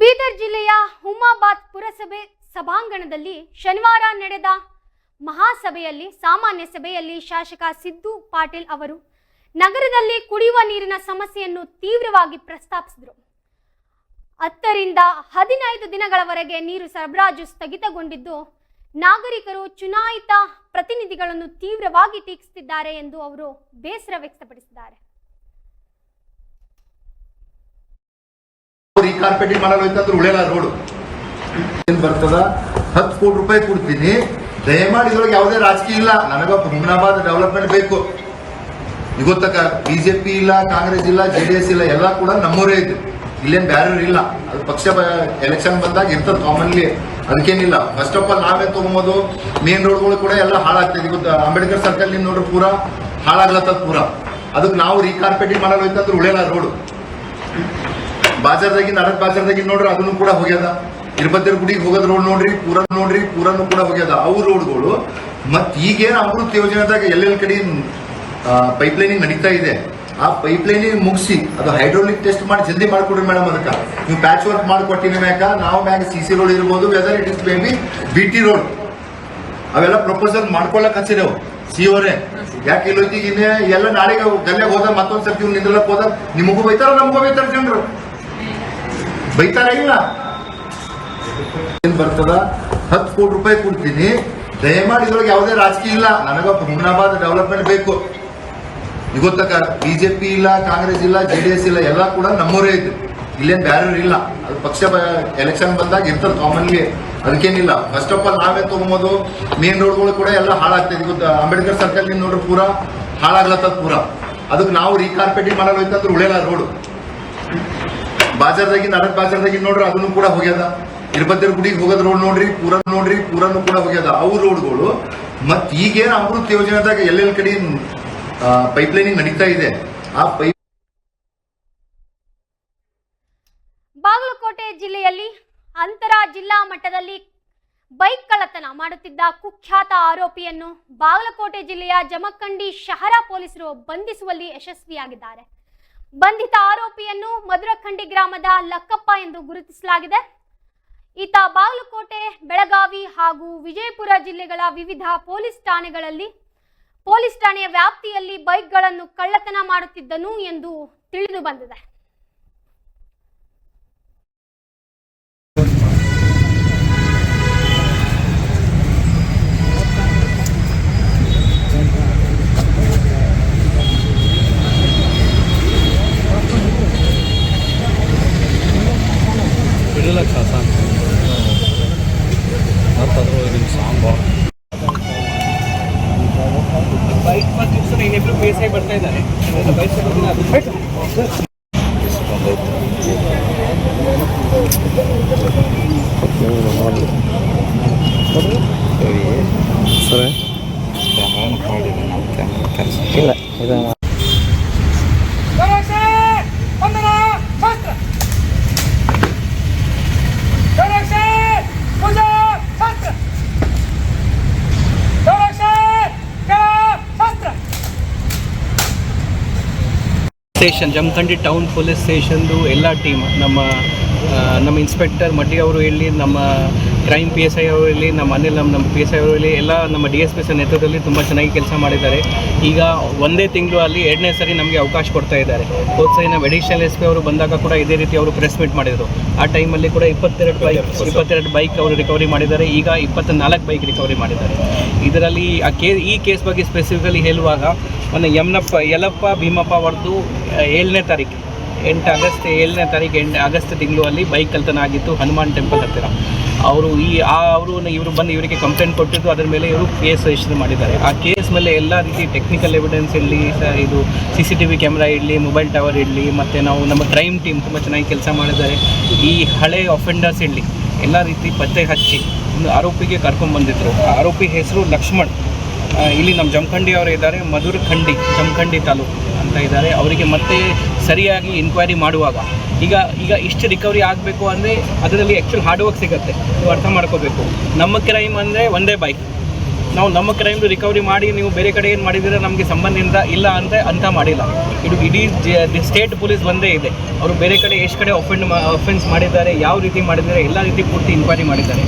ಬೀದರ್ ಜಿಲ್ಲೆಯ ಹುಮಾಬಾದ್ ಪುರಸಭೆ ಸಭಾಂಗಣದಲ್ಲಿ ಶನಿವಾರ ನಡೆದ ಮಹಾಸಭೆಯಲ್ಲಿ, ಸಾಮಾನ್ಯ ಸಭೆಯಲ್ಲಿ ಶಾಸಕ ಸಿದ್ದು ಪಾಟೀಲ್ ಅವರು ನಗರದಲ್ಲಿ ಕುಡಿಯುವ ನೀರಿನ ಸಮಸ್ಯೆಯನ್ನು ತೀವ್ರವಾಗಿ ಪ್ರಸ್ತಾಪಿಸಿದರು. ಹತ್ತರಿಂದ ಹದಿನೈದು ದಿನಗಳವರೆಗೆ ನೀರು ಸರಬರಾಜು ಸ್ಥಗಿತಗೊಂಡಿದ್ದು, ನಾಗರಿಕರು ಚುನಾಯಿತ ಪ್ರತಿನಿಧಿಗಳನ್ನು ತೀವ್ರವಾಗಿ ಟೀಕಿಸುತ್ತಿದ್ದಾರೆ ಎಂದು ಅವರು ಬೇಸರ ವ್ಯಕ್ತಪಡಿಸಿದ್ದಾರೆ. ಅವ್ರು ಈ ಕಾರ್ಪೆಟಿಂಗ್ ಮಾಡಲು ಅಂತಂದ್ರೆ ಉಳಿಯಲ್ಲ ರೋಡು ಏನ್ ಬರ್ತದ? ಹತ್ತು ಕೋಟಿ ರೂಪಾಯಿ ಕೊಡ್ತೀನಿ. ದಯಮಾಡಿ ಇದ್ರೊಳಗೆ ಯಾವುದೇ ರಾಜಕೀಯ ಇಲ್ಲ. ನನಗ ಹುಮ್ನಾಬಾದ್ ಡೆವಲಪ್ಮೆಂಟ್ ಬೇಕು. ಇವತ್ತಕ ಬಿಜೆಪಿ ಇಲ್ಲ, ಕಾಂಗ್ರೆಸ್ ಇಲ್ಲ ಜೆ ಡಿ ಎಸ್ ಇಲ್ಲ, ಎಲ್ಲ ಕೂಡ ನಮ್ಮೂರೇ ಇದೆ. ಇಲ್ಲೇನ್ ಬ್ಯಾರೆ ಇಲ್ಲ. ಅದು ಪಕ್ಷ ಎಲೆಕ್ಷನ್ ಬಂದಾಗ ಇರ್ತದೆ ಕಾಮನ್ಲಿ ಅದಕ್ಕೇನಿಲ್ಲ. ಫಸ್ಟ್ ಆಫ್ ಆಲ್ ನಾವೇ ತಗೊಂಬೋದು. ಮೇನ್ ರೋಡ್ಗಳು ಕೂಡ ಎಲ್ಲ ಹಾಳಾಗ್ತದೆ ಅಂಬೇಡ್ಕರ್ ಸರ್ಕಲ್ನಿಂದ ನೋಡ್ರಿ ಪೂರಾ ಹಾಳಾಗ್ಲತ್ತದ ಪೂರಾ. ಅದಕ್ಕೆ ನಾವು ರೀಕಾರ್ಪೆಟಿಂಗ್ ಮಾಡಲು ಅಂತಂದ್ರೆ ಉಳಿಯಲ್ಲ ರೋಡ್ ಬಾಜಾರ್ದಾಗಿ ನಡಕ್ ಬಾಜಾರ್ದಾಗಿ ನೋಡ್ರಿ ಅದನ್ನು ಕೂಡ ಹೋಗ್ಯದ. ಇರ್ಬತ್ತಿರ ಗುಡಿಗೆ ಹೋಗೋದ್ ರೋಡ್ ನೋಡ್ರಿ ಪೂರ ನೋಡ್ರಿ ಪೂರನು ಕೂಡ ಹೋಗ್ಯದ. ಅವು ರೋಡ್ಗಳು ಮತ್ ಈಗೇನು ಅಮೃತ್ ಯೋಜನೆದಾಗ ಎಲ್ಲೆಲ್ಲಿ ಕಡೆ ಪೈಪ್ ಲೈನಿಂಗ್ ನಡೀತಾ ಇದೆ. ಆ ಪೈಪ್ ಲೈನಿಂಗ್ ಮುಗಿಸಿ, ಅದು ಹೈಡ್ರೋಲಿಕ್ ಟೆಸ್ಟ್ ಮಾಡಿ ಜಲ್ದಿ ಮಾಡ್ಕೊಡ್ರಿ ಮೇಡಮ್ ಅದಕ್ಕೆ. ನೀವು ಪ್ಯಾಚ್ ವರ್ಕ್ ಮಾಡಿಕೊಟ್ಟಿನ ಮ್ಯಾಕ, ನಾವು ಮ್ಯಾಗ ಸಿ ಸಿ ರೋಡ್ ಇರ್ಬೋದು weather it is maybe B T road ಅವೆಲ್ಲ ಪ್ರಪೋಸಲ್ ಮಾಡ್ಕೊಳಕ್ ಹಚ್ಚಿದೆವು ಸಿ ಅವರೇ ಯಾಕೆ ಇಲ್ಲೋತಿಗೆ ಇನ್ನೇ ಎಲ್ಲ ನಾಳೆಗೆ ಗಲ್ಲೆಗೆ ಹೋದ ಮತ್ತೊಂದ್ಸರ್ತಿ ಇವ್ನು ನಿಂದ್ರಲಕ್ ಹೋದ? ನಿಮಗೂ ಬೈತಾರ, ನಮಗೂ ಬೈತಾರ ಜನರು. ಬೈತಾರ ಇಲ್ಲ. ಏನ್ ಬರ್ತದ? ಹತ್ತು ಕೋಟಿ ರೂಪಾಯಿ ಕೊಡ್ತೀನಿ. ದಯಮಾಡಿ ಇದ್ರೊಳಗೆ ಯಾವುದೇ ರಾಜಕೀಯ ಇಲ್ಲ. ನನಗ ಹುಮ್ನಾಬಾದ್ ಡೆವಲಪ್ಮೆಂಟ್ ಬೇಕು. ಇವತ್ತಕ ಬಿಜೆಪಿ ಇಲ್ಲ, ಕಾಂಗ್ರೆಸ್ ಇಲ್ಲ ಜೆ ಡಿ ಎಸ್ ಇಲ್ಲ, ಎಲ್ಲ ಕೂಡ ನಮ್ಮೂರೇ ಇದ್ರು ಇಲ್ಲೇನ್ ಬ್ಯಾರೆ ಇಲ್ಲ. ಅದು ಪಕ್ಷ ಎಲೆಕ್ಷನ್ ಬಂದಾಗ ಇರ್ತದೆ ಕಾಮನ್ಲಿ ಅದಕ್ಕೇನಿಲ್ಲ. ಫಸ್ಟ್ ಆಫ್ ಆಲ್ ನಾವೇ ತಗೊಂಬೋದು. ಮೇನ್ ರೋಡ್ಗಳು ಕೂಡ ಎಲ್ಲ ಹಾಳಾಗ್ತದೆ. ಇವತ್ತು ಅಂಬೇಡ್ಕರ್ ಸರ್ಕಲ್ನಿಂದ ನೋಡ್ರಿ ಪೂರಾ. ಹಾಳಾಗ್ಲತ್ತದ ಪೂರಾ. ಅದಕ್ಕೆ ನಾವು ರೀಕಾರ್ಪೆಟಿಂಗ್ ಮಾಡಲು ಹೋಯ್ತಂದ್ರೆ ಉಳಿಯಲ್ಲ ರೋಡ್ ಬಾಜಾರ್ದಾಗಿ ನಡಕ್ ಬಾಜಾರ್ದಾಗಿ ನೋಡ್ರಿ ಅದನ್ನು ಕೂಡ ಹೋಗ್ಯದ. ಇರ್ಬತ್ತಿರ ಗುಡಿಗೆ ಹೋಗೋದ್ ರೋಡ್ ನೋಡ್ರಿ ಪೂರ ನೋಡ್ರಿ ಪೂರನು ಕೂಡ ಹೋಗ್ಯದ. ಅವು ರೋಡ್ಗಳು ಮತ್ ಈಗೇನು ಅಮೃತ್ ಯೋಜನೆದಾಗ ಎಲ್ಲೆಲ್ ಕಡೆ ಪೈಪ್ ಲೈನಿಂಗ್ ನಡೀತಾ ಇದೆ. ಆ ಪೈಪ್ ಬಾಗಲಕೋಟೆ ಜಿಲ್ಲೆಯಲ್ಲಿ ಅಂತರ ಜಿಲ್ಲಾ ಮಟ್ಟದಲ್ಲಿ ಬೈಕ್ ಕಳ್ಳತನ ಮಾಡುತ್ತಿದ್ದ ಕುಖ್ಯಾತ ಆರೋಪಿಯನ್ನು ಬಾಗಲಕೋಟೆ ಜಿಲ್ಲೆಯ ಜಮಖಂಡಿ ಶಹರ ಪೊಲೀಸರು ಬಂಧಿಸುವಲ್ಲಿ ಯಶಸ್ವಿಯಾಗಿದ್ದಾರೆ. ಬಂಧಿತ ಆರೋಪಿಯನ್ನು ಮಧುರಖಂಡಿ ಗ್ರಾಮದ ಲಕ್ಕಪ್ಪ ಎಂದು ಗುರುತಿಸಲಾಗಿದೆ. ಈತ ಬಾಗಲಕೋಟೆ, ಬೆಳಗಾವಿ ಹಾಗೂ ವಿಜಯಪುರ ಜಿಲ್ಲೆಗಳ ವಿವಿಧ ಪೊಲೀಸ್ ಠಾಣೆಗಳಲ್ಲಿ, ಪೊಲೀಸ್ ಠಾಣೆಯ ವ್ಯಾಪ್ತಿಯಲ್ಲಿ ಬೈಕ್ಗಳನ್ನು ಕಳ್ಳತನ ಮಾಡುತ್ತಿದ್ದನು ಎಂದು ತಿಳಿದು ಬಂದಿದೆ. ಬಿಡಲಕ್ಕ ಸಾಂಗ್ ಮತ್ತು ಅದ್ರೊಳಗೆ ಸಾಂಗ್ ಬೈಕ್ ಮತ್ತು ಸರ್. ಇನ್ನಿಬ್ರು ಪೇಸ್ ಆಗಿ ಬರ್ತಾ ಇದ್ದಾರೆ ಬೈಕ್ ಸರಿ ಇಲ್ಲ ಇದು ಸ್ಟೇಷನ್ ಜಮಖಂಡಿ ಟೌನ್ ಪೊಲೀಸ್ ಸ್ಟೇಷನ್ದು ಎಲ್ಲ ಟೀಮ್ ನಮ್ಮ ನಮ್ಮ ಇನ್ಸ್ಪೆಕ್ಟರ್ ಮಡ್ಡಿ ಅವರು ಹೇಳಿ ನಮ್ಮ ಕ್ರೈಮ್ ಪಿ ಎಸ್ ಐ ಅವರಲ್ಲಿ ನಮ್ಮ ಅನಿಲ್ ನಮ್ಮ ನಮ್ಮ ಪಿ ಎಸ್ ಐ ಅವರಲ್ಲಿ ಎಲ್ಲ ನಮ್ಮ ಡಿ ಎಸ್ ಪಿ ಸಿ ನೇತೃತ್ವದಲ್ಲಿ ತುಂಬ ಚೆನ್ನಾಗಿ ಕೆಲಸ ಮಾಡಿದ್ದಾರೆ. ಈಗ ಒಂದೇ ತಿಂಗಳು ಅಲ್ಲಿ ಎರಡನೇ ಸರಿ ನಮಗೆ ಅವಕಾಶ ಕೊಡ್ತಾ ಇದ್ದಾರೆ. ಹೋದ ಸರಿ ನಮ್ಮ ಅಡಿಷನಲ್ ಎಸ್ ಪಿ ಅವರು ಬಂದಾಗ ಕೂಡ ಇದೇ ರೀತಿ ಅವರು ಪ್ರೆಸ್ ಮೀಟ್ ಮಾಡಿದರು. ಆ ಟೈಮಲ್ಲಿ ಕೂಡ ಇಪ್ಪತ್ತೆರಡು ಬೈಕ್ ಇಪ್ಪತ್ತೆರಡು ಬೈಕ್ ಅವರು ರಿಕವರಿ ಮಾಡಿದ್ದಾರೆ. ಈಗ ಇಪ್ಪತ್ತ ನಾಲ್ಕು ಬೈಕ್ ರಿಕವರಿ ಮಾಡಿದ್ದಾರೆ. ಇದರಲ್ಲಿ ಆ ಕೇ ಈ ಕೇಸ್ ಬಗ್ಗೆ ಸ್ಪೆಸಿಫಿಕಲಿ ಹೇಳುವಾಗ ಒಂದು ಯಮನಪ್ಪ ಯಲಪ್ಪ ಭೀಮಪ್ಪ ಅವರದ್ದು ಏಳನೇ ತಾರೀಕು. ಎಂಟು ಆಗಸ್ಟ್ ಏಳನೇ ತಾರೀಕು ಎಂಟು ಆಗಸ್ಟ್ ತಿಂಗಳು ಅಲ್ಲಿ ಬೈಕ್ ಕಲ್ತನ ಆಗಿತ್ತು ಹನುಮಾನ್ ಟೆಂಪಲ್ ಹತ್ತಿರ. ಅವರು ಈ, ಆ, ಅವರು ಇವರು ಬಂದು ಇವರಿಗೆ ಕಂಪ್ಲೇಂಟ್ ಕೊಟ್ಟಿದ್ದು ಅದರ ಮೇಲೆ ಇವರು ಕೇಸ್ ರಿಜಿಸ್ಟರ್ ಮಾಡಿದ್ದಾರೆ. ಆ ಕೇಸ್ ಮೇಲೆ ಎಲ್ಲ ರೀತಿ ಟೆಕ್ನಿಕಲ್ ಎವಿಡೆನ್ಸ್ ಇರಲಿ ಇದು C C T V camera ಇರಲಿ ಮೊಬೈಲ್ ಟವರ್ ಇರಲಿ, ಮತ್ತು ನಾವು ನಮ್ಮ ಕ್ರೈಮ್ ಟೀಮ್ ತುಂಬ ಚೆನ್ನಾಗಿ ಕೆಲಸ ಮಾಡಿದ್ದಾರೆ. ಈ ಹಳೆ ಅಫೆಂಡರ್ಸ್ ಇರಲಿ, ಎಲ್ಲ ರೀತಿ ಪತ್ತೆ ಹಚ್ಚಿ ಒಂದು ಆರೋಪಿಗೆ ಕರ್ಕೊಂಡು ಬಂದಿದ್ದರು ಆ ಆರೋಪಿ ಹೆಸರು ಲಕ್ಷ್ಮಣ್. ಇಲ್ಲಿ ನಮ್ಮ ಜಮಖಂಡಿ ಅವರು ಇದ್ದಾರೆ ಮಧುರ ಖಂಡಿ ಜಮಖಂಡಿ ತಾಲೂಕು. ಇದ್ದಾರೆ, ಅವರಿಗೆ ಮತ್ತೆ ಸರಿಯಾಗಿ ಇನ್ಕ್ವೈರಿ ಮಾಡುವಾಗ. ಈಗ ಈಗ ಇಷ್ಟು ರಿಕವರಿ ಆಗಬೇಕು ಅಂದರೆ ಅದರಲ್ಲಿ ಆ್ಯಕ್ಚುಲ್ ಹಾರ್ಡ್ ವರ್ಕ್ ಸಿಗುತ್ತೆ, ನೀವು ಅರ್ಥ ಮಾಡ್ಕೋಬೇಕು. ನಮ್ಮ ಕ್ರೈಮ್ ಅಂದರೆ ಒಂದೇ ಬೈಕ್ ನಾವು ನಮ್ಮ ಕ್ರೈಮ್ದು ರಿಕವರಿ ಮಾಡಿ, ನೀವು ಬೇರೆ ಕಡೆ ಏನು ಮಾಡಿದರೆ ನಮಗೆ ಸಂಬಂಧದಿಂದ ಇಲ್ಲ ಅಂತ ಅಂತ ಮಾಡಿಲ್ಲ. ಇದು ಇಡೀ ಸ್ಟೇಟ್ ಪೊಲೀಸ್ ಒಂದೇ ಇದೆ. ಅವರು ಬೇರೆ ಕಡೆ, ಎಷ್ಟು ಕಡೆ ಒಫೆಂಡ್ ಅಫೆನ್ಸ್ ಮಾಡಿದ್ದಾರೆ, ಯಾವ ರೀತಿ ಮಾಡಿದ್ದಾರೆ, ಎಲ್ಲ ರೀತಿ ಪೂರ್ತಿ ಇನ್ಕ್ವೈರಿ ಮಾಡಿದ್ದಾರೆ.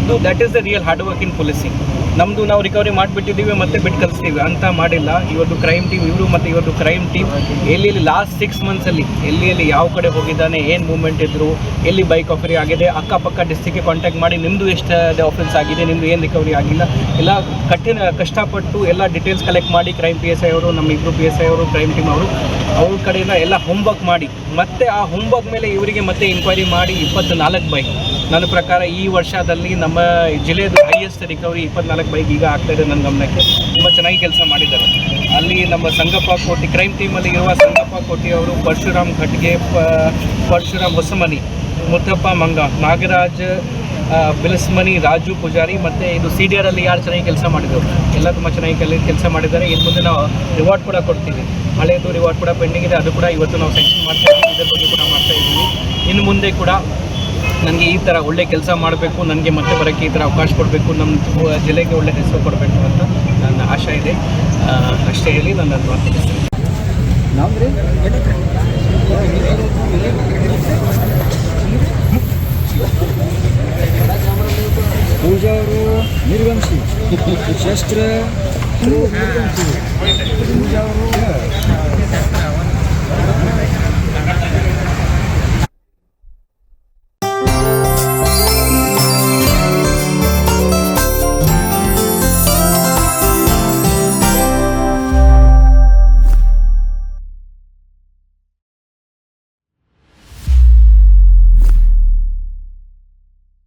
ಇದು that is the real hard work in policing ನಮ್ಮದು ನಾವು ರಿಕವರಿ ಮಾಡಿಬಿಟ್ಟಿದ್ದೀವಿ ಮತ್ತೆ ಬಿಟ್ಟು ಕಲಿಸ್ತೀವಿ. ಅಂತ ಮಾಡಿಲ್ಲ. ಇವತ್ತು ಕ್ರೈಮ್ ಟೀಮ್ ಇವರು ಮತ್ತು ಇವತ್ತು ಕ್ರೈಮ್ ಟೀಮ್ ಎಲ್ಲಿ ಲಾಸ್ಟ್ ಸಿಕ್ಸ್ ಮಂತ್ಸಲ್ಲಿ ಎಲ್ಲಿ ಎಲ್ಲಿ ಯಾವ ಕಡೆ ಹೋಗಿದ್ದಾನೆ, ಏನು ಮೂವ್ಮೆಂಟ್ ಇದ್ದರು ಎಲ್ಲಿ ಬೈಕ್ ಆಫರಿ ಆಗಿದೆ, ಅಕ್ಕಪಕ್ಕ ಡಿಸ್ಟಿಕ್ಗೆ ಕಾಂಟ್ಯಾಕ್ಟ್ ಮಾಡಿ ನಿಮ್ಮದು ಎಷ್ಟು ಆಫೆನ್ಸ್ ಆಗಿದೆ ನಿಮ್ಮದು ಏನು ರಿಕವರಿ ಆಗಿಲ್ಲ. ಎಲ್ಲ ಕಠಿಣ, ಕಷ್ಟಪಟ್ಟು ಎಲ್ಲ ಡೀಟೇಲ್ಸ್ ಕಲೆಕ್ಟ್ ಮಾಡಿ ಕ್ರೈಮ್ ಪಿ ಎಸ್ ಐ ಅವರು, ನಮ್ಮ ಇಬ್ಬರು ಪಿ ಎಸ್ ಐ ಅವರು ಕ್ರೈಮ್ ಟೀಮ್ ಅವರು, ಅವ್ರ ಕಡೆಯಿಂದ ಎಲ್ಲ ಹೋಮ್ವರ್ಕ್ ಮಾಡಿ. ಮತ್ತೆ ಆ ಹೋಮ್ವರ್ಕ್ ಮೇಲೆ ಇವರಿಗೆ ಮತ್ತೆ ಇನ್ಕ್ವೈರಿ ಮಾಡಿ ಇಪ್ಪತ್ತು ನಾಲ್ಕು ಬೈಕ್ ನನ್ನ ಪ್ರಕಾರ ಈ ವರ್ಷದಲ್ಲಿ ನಮ್ಮ ಜಿಲ್ಲೆಯದು ಹೈಯೆಸ್ಟ್ ರಿಕವರಿ ಇಪ್ಪತ್ನಾಲ್ಕು ಬೈಕ್ ಈಗ ಆಗ್ತಾ ಇದೆ ನನ್ನ ಗಮನಕ್ಕೆ. ತುಂಬ ಚೆನ್ನಾಗಿ ಕೆಲಸ ಮಾಡಿದ್ದಾರೆ. ಅಲ್ಲಿ ನಮ್ಮ ಸಂಗಪ್ಪ ಕೋಟಿ ಕ್ರೈಮ್ ಟೀಮಲ್ಲಿ ಇರುವ ಸಂಗಪ್ಪ ಕೋಟಿ ಅವರು ಪರಶುರಾಮ್ ಖಟ್ಗೆ ಪ, ಪರಶುರಾಮ್ ಹೊಸಮನಿ, ಮುತ್ತಪ್ಪ ಮಂಗ, ನಾಗರಾಜ್ ಬಿಲಸ್ಮನಿ, ರಾಜು ಪೂಜಾರಿ ಮತ್ತು ಇದು ಸಿ ಡಿ ಆರಲ್ಲಿ ಯಾರು ಚೆನ್ನಾಗಿ ಕೆಲಸ ಮಾಡಿದರು. ಎಲ್ಲ ತುಂಬ ಚೆನ್ನಾಗಿ ಕೆಲ, ಕೆಲಸ ಮಾಡಿದ್ದಾರೆ. ಇನ್ನು ಮುಂದೆ ನಾವು ರಿವಾರ್ಡ್ ಕೂಡ ಕೊಡ್ತೀವಿ. ಹಳೆಯದು ರಿವಾರ್ಡ್ ಕೂಡ ಪೆಂಡಿಂಗ್ ಇದೆ. ಅದು ಕೂಡ ಇವತ್ತು ನಾವು ಸೆಕ್ಷನ್ ಮಾಡ್ತಾ ಇದ್ದೀವಿ ಇದರ ಬಗ್ಗೆ ಕೂಡ ಮಾಡ್ತಾ ಇದ್ದೀವಿ ಇನ್ನು ಮುಂದೆ ಕೂಡ ನನಗೆ ಈ ಥರ ಒಳ್ಳೆ ಕೆಲಸ ಮಾಡಬೇಕು ನನಗೆ ಮತ್ತೆ ಬರೋಕ್ಕೆ ಈ ಥರ ಅವಕಾಶ ಕೊಡಬೇಕು ನಮ್ಮ ಜಿಲ್ಲೆಗೆ ಒಳ್ಳೆ ಹೆಸರು ಕೊಡಬೇಕು ಅಂತ ನನ್ನ ಆಶೆ ಇದೆ. ಅಷ್ಟೇ ಹೇಳಿ ನನ್ನ ಪೂಜಾ ಅವರು ನಿರ್ಗಮಿಸಿ ಶಸ್ತ್ರ.